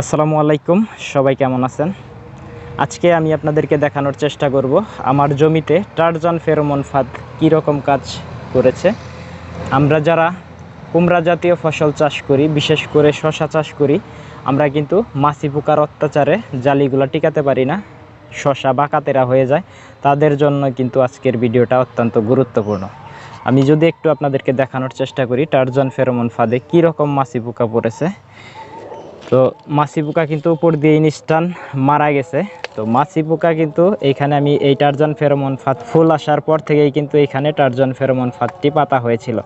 আসসালামু আলাইকুম, সবাই কেমন আছেন? আজকে আমি আপনাদেরকে দেখানোর চেষ্টা করব আমার জমিতে টারজান ফেরোমন ফাঁদ কীরকম কাজ করেছে। আমরা যারা কুমড়া জাতীয় ফসল চাষ করি, বিশেষ করে শশা চাষ করি, আমরা কিন্তু মাছি পোকার অত্যাচারে জালিগুলো টিকাতে পারি না শশা বাঁকাতেরা হয়ে যায়। তাদের জন্য কিন্তু আজকের ভিডিওটা অত্যন্ত গুরুত্বপূর্ণ। আমি যদি একটু আপনাদেরকে দেখানোর চেষ্টা করি, টারজান ফেরোমন ফাঁদে কীরকম মাছি পোকা পড়েছে। তো মাছি পোকা কিন্তু উপর দিয়ে ইনস্টান মারা গেছে। তো মাছি পোকা কিন্তু এইখানে আমি এই টার্জন ফেরোমন ফাঁদ ফুল আসার পর থেকেই কিন্তু এইখানে টার্জন ফেরোমন ফাঁদটি পাতা হয়েছিল।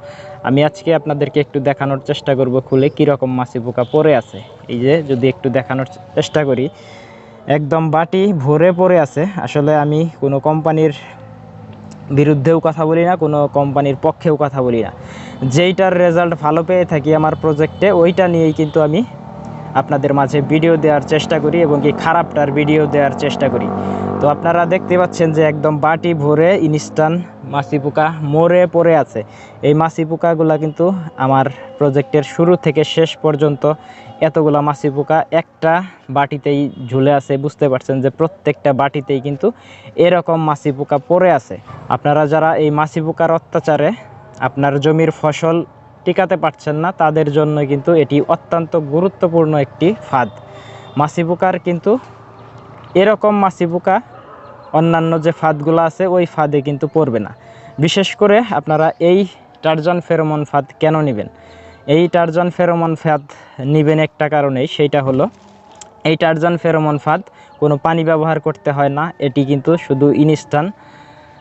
আমি আজকে আপনাদেরকে একটু দেখানোর চেষ্টা করব খুলে কীরকম মাছি পোকা পড়ে আছে। এই যে যদি একটু দেখানোর চেষ্টা করি, একদম বাটি ভরে পড়ে আছে। আসলে আমি কোনো কোম্পানির বিরুদ্ধেও কথা বলি না, কোনো কোম্পানির পক্ষেও কথা বলি না। যেইটার রেজাল্ট ভালো পেয়ে থাকি আমার প্রজেক্টে, ওইটা নিয়েই কিন্তু আমি আপনাদের মাঝে ভিডিও দেওয়ার চেষ্টা করি এবং কি খারাপটার ভিডিও দেওয়ার চেষ্টা করি। তো আপনারা দেখতে পাচ্ছেন যে একদম বাটি ভরে ইনস্টান মাছি পোকা মরে পড়ে আছে। এই মাছি পোকাগুলা কিন্তু আমার প্রজেক্টের শুরু থেকে শেষ পর্যন্ত এতগুলা মাছি পোকা একটা বাটিতেই ঝুলে আছে। বুঝতে পারছেন যে প্রত্যেকটা বাটিতেই কিন্তু এরকম মাছি পোকা পড়ে আছে। আপনারা যারা এই মাছি পোকার অত্যাচারে আপনার জমির ফসল টিকাতে পারছেন না, তাদের জন্য কিন্তু এটি অত্যন্ত গুরুত্বপূর্ণ একটি ফাঁদ। মাছি পোকার কিন্তু এরকম মাছি পোকা অন্যান্য যে ফাঁদগুলো আছে, ওই ফাঁদে কিন্তু পড়বে না। বিশেষ করে আপনারা এই টারজন ফেরোমন ফাঁদ কেন নেবেন? এই টারজন ফেরোমন ফাঁদ নেবেন একটা কারণেই, সেইটা হলো এই টারজন ফেরোমন ফাঁদ কোনো পানি ব্যবহার করতে হয় না, এটি কিন্তু শুধু ইনস্টান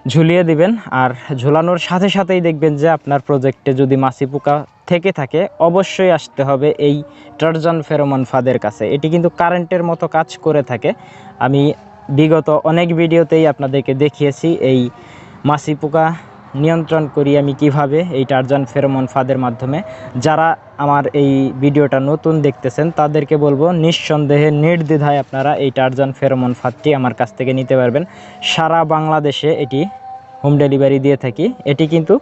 ঝুলিয়ে দিবেন আর ঝুলানোর সাথে সাথেই দেখবেন যে আপনার প্রজেক্টে যদি মাছি পোকা থেকে থাকে, অবশ্যই আসতে হবে এই টারজন ফেরোমন ফাদের কাছে। এটি কিন্তু কারেন্টের মতো কাজ করে থাকে। আমি বিগত অনেক ভিডিওতেই আপনাদেরকে দেখিয়েছি এই মাছি পোকা নিয়ন্ত্রণ করি আমি কীভাবে এই টারজান ফেরোমন ফাঁদের মাধ্যমে। যারা আমার এই ভিডিওটা নতুন দেখতেছেন, তাদেরকে বলব, নিঃসন্দেহে নির্দ্বিধায় আপনারা এই টারজান ফেরোমন ফাঁদটি আমার কাছ থেকে নিতে পারবেন। সারা বাংলাদেশে এটি হোম ডেলিভারি দিয়ে থাকি। এটি কিন্তু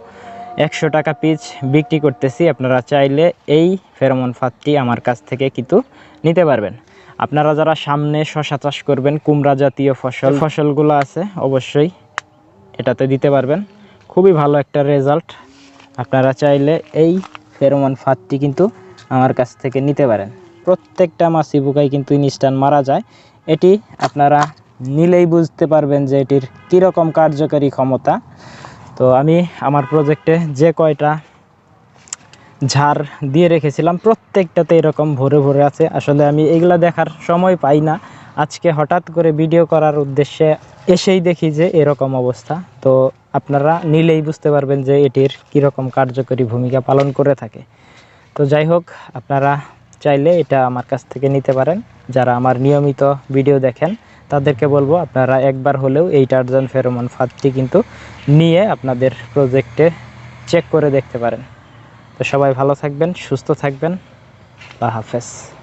একশো টাকা পিস বিক্রি করতেছি। আপনারা চাইলে এই ফেরোমন ফাঁদটি আমার কাছ থেকে কিন্তু নিতে পারবেন। আপনারা যারা সামনে শশা চাষ করবেন, কুমড়া জাতীয় ফসল, ফসলগুলো আছে, অবশ্যই এটাতে দিতে পারবেন। খুবই ভালো একটা রেজাল্ট আপনারা চাইলে এই ফেরোমন ফাঁদটি কিন্তু আমার কাছ থেকে নিতে পারেন। প্রত্যেকটা মাছি পোকায় কিন্তু ইনস্টান মারা যায়। এটি আপনারা নিলেই বুঝতে পারবেন যে এটির কীরকম কার্যকারী ক্ষমতা। তো আমি আমার প্রজেক্টে যে কয়টা ঝাড় দিয়ে রেখেছিলাম, প্রত্যেকটাতে এরকম ভরে ভরে আছে। আসলে আমি এগুলা দেখার সময় পাই না। আজকে হঠাৎ করে ভিডিও করার উদ্দেশ্যে এসেই দেখি যে এরকম অবস্থা। তো আপনারা নিলেই বুঝতে পারবেন যে এটির কীরকম কার্যকরী ভূমিকা পালন করে থাকে। তো যাই হোক, আপনারা চাইলে এটা আমার কাছ থেকে নিতে পারেন। যারা আমার নিয়মিত ভিডিও দেখেন, তাদেরকে বলব আপনারা একবার হলেও এই টার্জন ফেরোমন ফাঁদটি কিন্তু নিয়ে আপনাদের প্রজেক্টে চেক করে দেখতে পারেন। তো সবাই ভালো থাকবেন, সুস্থ থাকবেন। আল্লাহ হাফেজ।